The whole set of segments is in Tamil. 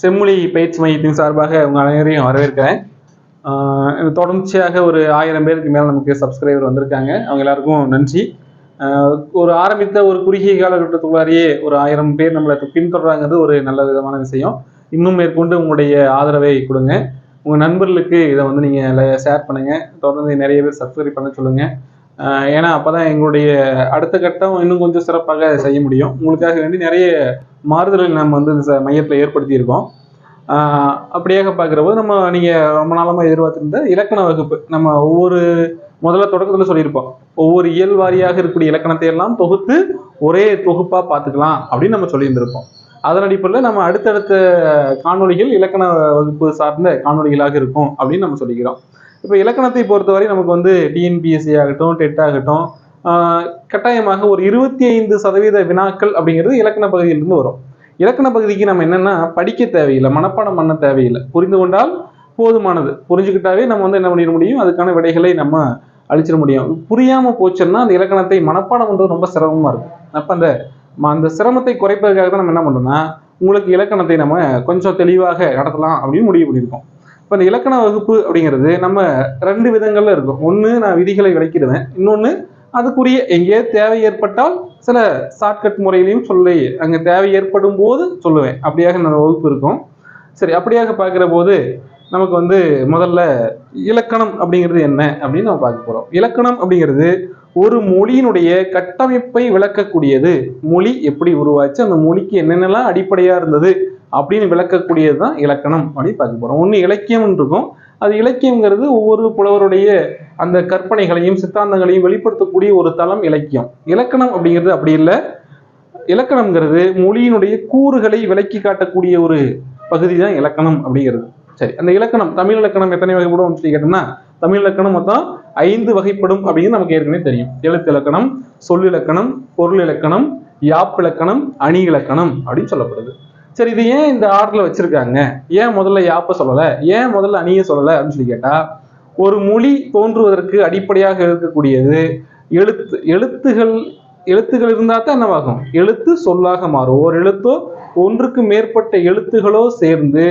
செம்மொழி பயிற்சி மையத்தின் சார்பாக உங்கள் அனைவரையும் வரவேற்கிறேன். தொடர்ச்சியாக ஒரு ஆயிரம் பேருக்கு மேலே நமக்கு சப்ஸ்கிரைபர் வந்திருக்காங்க. அவங்க எல்லாருக்கும் நன்றி. ஒரு ஆரம்பித்த ஒரு குறுகிய காலகட்டத்துக்குள்ளாரியே ஒரு ஆயிரம் பேர் நம்மளை பின்தொடர்றாங்கிறது ஒரு நல்ல விதமான விஷயம். இன்னும் மேற்கொண்டு உங்களுடைய ஆதரவை கொடுங்க. உங்கள் நண்பர்களுக்கு இதை வந்து நீங்கள் ஷேர் பண்ணுங்கள் தொடர்ந்து நிறைய பேர் சப்ஸ்கிரைப் பண்ண சொல்லுங்கள் ஏன்னா அப்போ தான் எங்களுடைய அடுத்த கட்டம் இன்னும் கொஞ்சம் சிறப்பாக செய்ய முடியும். உங்களுக்காக வேண்டி நிறைய மாறுதல்கள் நம்ம வந்து இந்த ச- மையத்தில் ஏற்படுத்தியிருக்கோம். அப்படியாக பார்க்குறபோது நம்ம நீங்கள் ரொம்ப நாளமாக எதிர்பார்த்துருந்த இலக்கண வகுப்பு நம்ம ஒவ்வொரு முதல்ல தொடக்கத்தில் சொல்லியிருப்போம். ஒவ்வொரு இயல் வாரியாக இருக்கக்கூடிய இலக்கணத்தை எல்லாம் தொகுத்து ஒரே தொகுப்பாக பார்த்துக்கலாம் அப்படின்னு நம்ம சொல்லியிருந்திருப்போம். அதன் அடிப்படையில் நம்ம அடுத்தடுத்த காணொளிகள் இலக்கண வகுப்பு சார்ந்த காணொளிகளாக இருக்கும் அப்படின்னு நம்ம சொல்லிக்கிறோம். இப்போ இலக்கணத்தை பொறுத்தவரை நமக்கு வந்து டிஎன்பிஎஸ்சி ஆகட்டும் டெட் ஆகட்டும் கட்டாயமாக ஒரு இருபத்தி ஐந்து சதவீத வினாக்கள் அப்படிங்கிறது இலக்கண பகுதியிலிருந்து வரும். இலக்கண பகுதிக்கு நம்ம என்னென்னா படிக்க தேவையில்லை மனப்பாடம் பண்ண தேவையில்லை. புரிந்து கொண்டால் போதுமானது. புரிஞ்சுக்கிட்டாவே நம்ம வந்து என்ன பண்ணிட முடியும்? அதுக்கான விடைகளை நம்ம அழிச்சிட முடியும். புரியாமல் போச்சுன்னா அந்த இலக்கணத்தை மனப்பாடம் பண்ணுறது ரொம்ப சிரமமாக இருக்கும். அப்போ அந்த அந்த சிரமத்தை குறைப்பதற்காக தான் நம்ம என்ன பண்ணுறோம்னா உங்களுக்கு இலக்கணத்தை நம்ம கொஞ்சம் தெளிவாக நடத்தலாம் அப்படின்னு முடிவு பண்ணியிருக்கோம். இப்போ இந்த இலக்கண வகுப்பு அப்படிங்கிறது நம்ம ரெண்டு விதங்கள்ல இருக்கும். ஒன்று நான் விதிகளை விளக்கிடுவேன். இன்னொன்று அதுக்குரிய எங்கே தேவை ஏற்பட்டால் சில ஷார்ட்கட் முறையிலையும் சொல்லி அங்கே தேவை ஏற்படும் போது சொல்லுவேன். அப்படியாக நம்ம வகுப்பு இருக்கும். சரி அப்படியாக பார்க்குற போது நமக்கு வந்து முதல்ல இலக்கணம் அப்படிங்கிறது என்ன அப்படின்னு நம்ம பார்க்க போகிறோம் இலக்கணம் அப்படிங்கிறது ஒரு மொழியினுடைய கட்டமைப்பை விளக்கக்கூடியது. மொழி எப்படி உருவாச்சு? அந்த மொழிக்கு என்னென்னலாம் அடிப்படையாக இருந்தது? அப்படின்னு விளக்கக்கூடியது தான் இலக்கணம் அப்படின்னு பார்க்க போகிறோம் ஒன்று இலக்கியம்னு இருக்கும். அது இலக்கியங்கிறது ஒவ்வொரு புலவருடைய அந்த கற்பனைகளையும் சித்தாந்தங்களையும் வெளிப்படுத்தக்கூடிய ஒரு தளம் இலக்கியம். இலக்கணம் அப்படிங்கிறது அப்படி இல்லை. இலக்கணம்ங்கிறது மொழியினுடைய கூறுகளை விளக்கி காட்டக்கூடிய ஒரு பகுதி தான் இலக்கணம் அப்படிங்கிறது. சரி அந்த இலக்கணம் தமிழ் இலக்கணம் எத்தனை வகைப்படும் சொல்லி கேட்டோம்னா தமிழ் இலக்கணம் மொத்தம் ஐந்து வகைப்படும் அப்படின்னு நமக்கு ஏற்கனவே தெரியும். எழுத்து இலக்கணம் சொல் இலக்கணம் பொருள் இலக்கணம் யாப்பிலக்கணம் அணி இலக்கணம் அப்படின்னு சொல்லப்படுது. சரி இது ஏன் இந்த ஆர்டர்ல வச்சிருக்காங்க? ஏன் முதல்ல யாப்ப சொல்லலை? ஏன் முதல்ல அணிய சொல்லலை அப்படின்னு சொல்லி கேட்டா ஒரு மொழி தோன்றுவதற்கு அடிப்படையாக இருக்கக்கூடியது எழுத்து எழுத்துகள் எழுத்துகள் இருந்தா தான் என்னவாகும்? எழுத்து சொல்லாக மாறும். ஒரு எழுத்தோ ஒன்றுக்கு மேற்பட்ட எழுத்துகளோ சேர்ந்து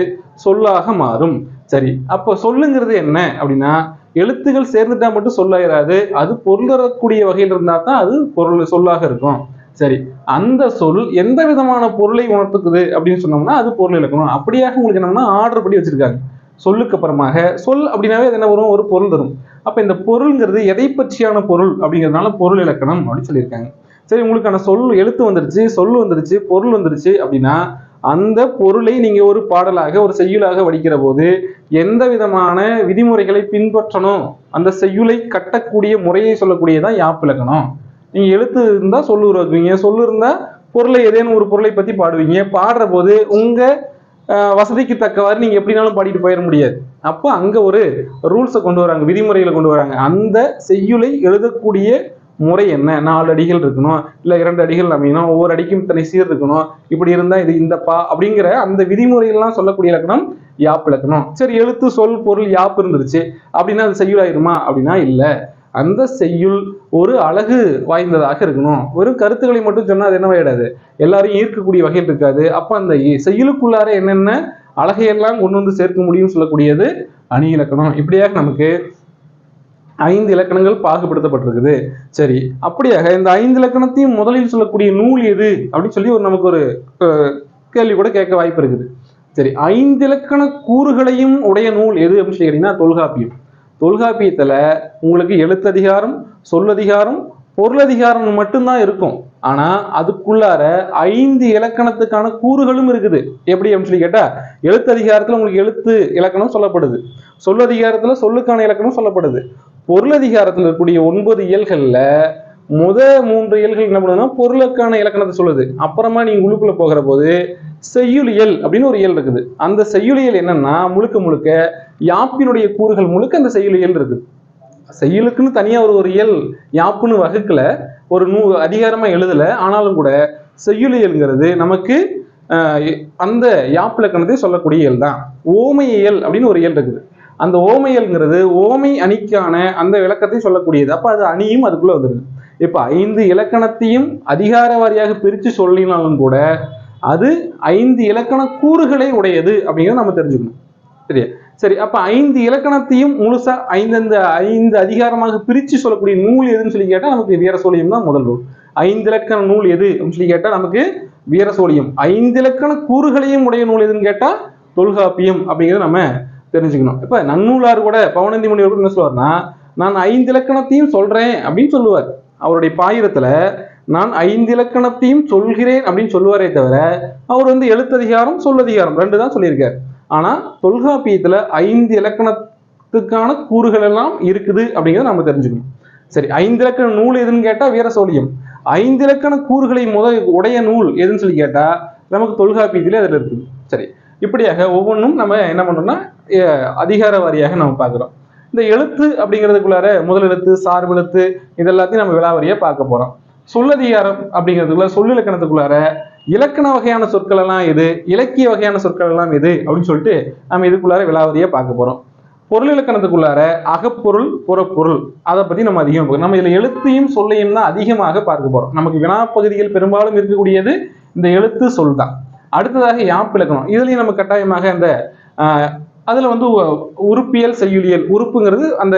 சொல்லாக மாறும். சரி அப்போ சொல்லுங்கிறது என்ன அப்படின்னா எழுத்துகள் சேர்ந்துட்டா மட்டும் சொல்லாயிராது அது பொருளரக்கூடிய வகையில் இருந்தா தான் அது பொருள் சொல்லாக இருக்கும். சரி அந்த சொல் எந்த விதமான பொருளை உணர்த்துக்குது அப்படின்னு சொன்னோம்னா அது பொருள் இலக்கணம் அப்படியாக உங்களுக்கு என்னன்னா ஆர்டர் படி வச்சிருக்காங்க. சொல்லுக்கு அப்புறமாக சொல் அப்படின்னாவே அது என்ன வரும்? ஒரு பொருள் தரும் அப்ப இந்த பொருள்ங்கிறது எதை பற்றியான பொருள் அப்படிங்கிறதுனால பொருள் இலக்கணம் அப்படின்னு சொல்லியிருக்காங்க. சரி உங்களுக்கான சொல் எழுத்து வந்துருச்சு சொல் வந்துருச்சு பொருள் வந்துருச்சு அப்படின்னா அந்த பொருளை நீங்க ஒரு பாடலாக ஒரு செய்யுளாக வடிக்கிற போது எந்த விதமான விதிமுறைகளை பின்பற்றணும்? அந்த செய்யுளை கட்டக்கூடிய முறையை சொல்லக்கூடியதான் யாப்பிலக்கணம் நீங்கள் எழுத்து இருந்தா சொல்லு உருவாக்குவீங்க சொல்லு இருந்தால் பொருளை ஏதேனும் ஒரு பொருளை பத்தி பாடுவீங்க. பாடுற போது உங்க வசதிக்கு தக்கவாறு நீங்க எப்படினாலும் பாடிட்டு போயிட முடியாது. அப்போ அங்க ஒரு ரூல்ஸை கொண்டு வராங்க விதிமுறைகளை கொண்டு வராங்க. அந்த செய்யுளை எழுதக்கூடிய முறை என்ன? நாலு அடிகள் இருக்கணும் இல்ல இரண்டு அடிகள் அமையணும் ஒவ்வொரு அடிக்கும் இத்தனை சீர் இருக்கணும் இப்படி இருந்தா இது இந்த பா அப்படிங்கிற அந்த விதிமுறைகள்லாம் சொல்லக்கூடிய இலக்கணம் யாப்பு இலக்கணம். சரி எழுத்து சொல் பொருள் யாப்பு இருந்துருச்சு. அப்படின்னா அது செய்யுளாயிருமா? அப்படின்னா இல்லை. அந்த செய்யுள் ஒரு அழகு வாய்ந்ததாக இருக்கணும். வெறும் கருத்துக்களை மட்டும் சொன்னால் அது என்னவாயிடாது எல்லாரையும் ஈர்க்கக்கூடிய வகையில் இருக்காது. அப்போ அந்த செய்யுளுக்குள்ளார என்னென்ன அழகையெல்லாம் கொண்டு வந்து சேர்க்க முடியும்னு சொல்லக்கூடியது அணி இலக்கணம். இப்படியாக நமக்கு ஐந்து இலக்கணங்கள் பாகுபடுத்தப்பட்டிருக்குது. சரி அப்படியாக இந்த ஐந்து இலக்கணத்தையும் முதலில் சொல்லக்கூடிய நூல் எது? அப்படின்னு சொல்லி ஒரு நமக்கு ஒரு கேள்வி கூட கேட்க வாய்ப்பு இருக்குது. சரி ஐந்து இலக்கண கூறுகளையும் உடைய நூல் எது அப்படின்னு சொல்லி கேட்டீங்கன்னா தொல்காப்பியம். தொல்காப்பியத்தில் உங்களுக்கு எழுத்ததிகாரம் சொல்லதிகாரம் பொருளதிகாரம் மட்டும்தான் இருக்கும். ஆனால் அதுக்குள்ளார ஐந்து இலக்கணத்துக்கான கூறுகளும் இருக்குது. எப்படி அப்படின்னு சொல்லி கேட்டால் எழுத்ததிகாரத்தில் உங்களுக்கு எழுத்து இலக்கணம் சொல்லப்படுது. சொல்லதிகாரத்தில் சொல்லுக்கான இலக்கணம் சொல்லப்படுது. பொருளதிகாரத்தில் இருக்கக்கூடிய ஒன்பது இயல்களில் முத மூன்று இயல்கள் என்ன பண்ணுதுன்னா பொருளுக்கான இலக்கணத்தை சொல்லுது. அப்புறமா நீங்கள் உள்ளுக்குள்ளே போகிற போது செய்யுளியல் அப்படின்னு ஒரு இயல் இருக்குது. அந்த செய்யுளியல் என்னன்னா முழுக்க முழுக்க யாப்பினுடைய கூறுகள் முழுக்க அந்த செய்யுளியல் இருக்குது. செய்யுளுக்குன்னு தனியா ஒரு ஒரு இயல் யாப்புன்னு வகுக்கல ஒரு நூ அதிகாரமா எழுதல ஆனாலும் கூட செய்யுளியல்ங்கிறது நமக்கு அந்த யாப்பிலக்கணத்தை சொல்லக்கூடிய இயல் தான். ஓமையியல் அப்படின்னு ஒரு இயல் இருக்குது. அந்த ஓமையல்ங்கிறது ஓமை அணிக்கான அந்த விளக்கத்தை சொல்லக்கூடியது. அப்ப அது அணியும் அதுக்குள்ள வந்துருது. இப்ப ஐந்து இலக்கணத்தையும் அதிகார வாரியாக பிரித்து சொல்லினாலும் கூட அது ஐந்து இலக்கண கூறுகளை உடையது அப்படிங்கிறத நம்ம தெரிஞ்சுக்கணும். சரியா? சரி அப்ப ஐந்து இலக்கணத்தையும் முழுசா ஐந்து ஐந்து அதிகாரமாக பிரிச்சு சொல்லக்கூடிய நூல் எதுன்னு சொல்லி கேட்டா நமக்கு வீரசோழியம் தான் முதல் நூல். ஐந்து இலக்கண நூல் எது அப்படின்னு சொல்லி கேட்டா நமக்கு வீரசோழியம். ஐந்து இலக்கண கூறுகளையும் உடைய நூல் எதுன்னு கேட்டா தொல்காப்பியம் அப்படிங்கிறத நம்ம தெரிஞ்சுக்கணும். இப்ப நன்னூலார் கூட பவனந்தி முனிவர் கூட என்ன சொல்லுவார்னா நான் ஐந்து இலக்கணத்தையும் சொல்றேன் அப்படின்னு சொல்லுவார். அவருடைய பாயிரத்துல நான் ஐந்து இலக்கணத்தையும் சொல்கிறேன் அப்படின்னு சொல்லுவாரே தவிர அவர் வந்து எழுத்ததிகாரம் சொல்லதிகாரம் ரெண்டு தான் சொல்லியிருக்காரு. ஆனால் தொல்காப்பியத்தில் ஐந்து இலக்கணத்துக்கான கூறுகள் எல்லாம் இருக்குது அப்படிங்கிறத நம்ம தெரிஞ்சுக்கணும். சரி ஐந்து இலக்கண நூல் எதுன்னு கேட்டா வீரசோழியம். ஐந்து இலக்கண கூறுகளை முத உடைய நூல் எதுன்னு சொல்லி கேட்டால் நமக்கு தொல்காப்பியத்திலே அதில் இருக்குது சரி இப்படியாக ஒவ்வொன்றும் நம்ம என்ன பண்ணுறோம்னா அதிகார வாரியாக நம்ம பார்க்குறோம். இந்த எழுத்து அப்படிங்கிறதுக்குள்ளார முதல் எழுத்து சார்பு எழுத்து இதெல்லாத்தையும் நம்ம விழாவரியாக பார்க்க போகிறோம் சொல்லதிகாரம் அப்படிங்கிறதுக்குள்ள சொல்லிலக்கணத்துக்குள்ளார இலக்கண வகையான சொற்கள் எல்லாம் எது? இலக்கிய வகையான சொற்கள் எல்லாம் எது? அப்படின்னு சொல்லிட்டு நம்ம இதுக்குள்ளார விலாவதியா பார்க்க போறோம். பொருள் இலக்கணத்துக்குள்ளார அகப்பொருள் புறப்பொருள். அதை பத்தி நம்ம அதிகம் நம்ம இதுல எழுத்தையும் சொல்லையும் தான் அதிகமாக பார்க்க போறோம். நமக்கு வினாப்பகுதிகள் பெரும்பாலும் இருக்கக்கூடியது இந்த எழுத்து சொல் தான். அடுத்ததாக யாப்பு இலக்கணம். இதுலயும் நம்ம கட்டாயமாக அந்த அதுல வந்து உறுப்பியல் செய்யுளியல் உறுப்புங்கிறது அந்த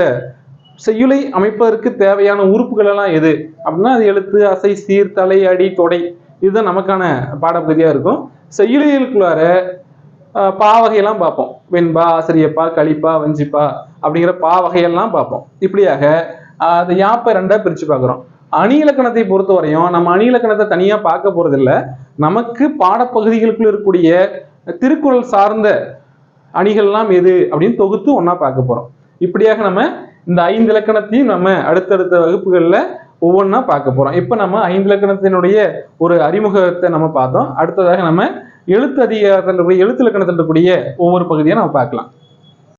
செய்யுளை அமைப்பதற்கு தேவையான உறுப்புகள் எல்லாம் எது? அப்படின்னா அது எழுத்து அசை சீர் தலை அடி தொடை. இதுதான் நமக்கான பாடப்பகுதியாக இருக்கும். செய்யுளியலுக்குள்ளார பாவகையெல்லாம் பார்ப்போம். வெண்பா ஆசிரியப்பா களிப்பா வஞ்சிப்பா அப்படிங்கிற பாவகையெல்லாம் பார்ப்போம். இப்படியாக அதை அது யாப்பை ரெண்டா பிரித்து பார்க்குறோம். அணி இலக்கணத்தை பொறுத்த வரையும் நம்ம அணி இலக்கணத்தை தனியாக பார்க்க போறதில்ல. நமக்கு பாடப்பகுதிகளுக்குள் இருக்கக்கூடிய திருக்குறள் சார்ந்த அணிகள்லாம் எது அப்படின்னு தொகுத்து ஒன்றா பார்க்க போகிறோம் இப்படியாக நம்ம இந்த ஐந்து இலக்கணத்தையும் நம்ம அடுத்தடுத்த வகுப்புகளில் ஒவ்வொன்றா பார்க்க போறோம். இப்போ நம்ம ஐந்து இலக்கணத்தினுடைய ஒரு அறிமுகத்தை நம்ம பார்த்தோம். அடுத்ததாக நம்ம எழுத்து அதிகாரத்தில் இருக்கக்கூடிய எழுத்து இலக்கணத்தில் இருக்கக்கூடிய ஒவ்வொரு பகுதியை நம்ம பார்க்கலாம்.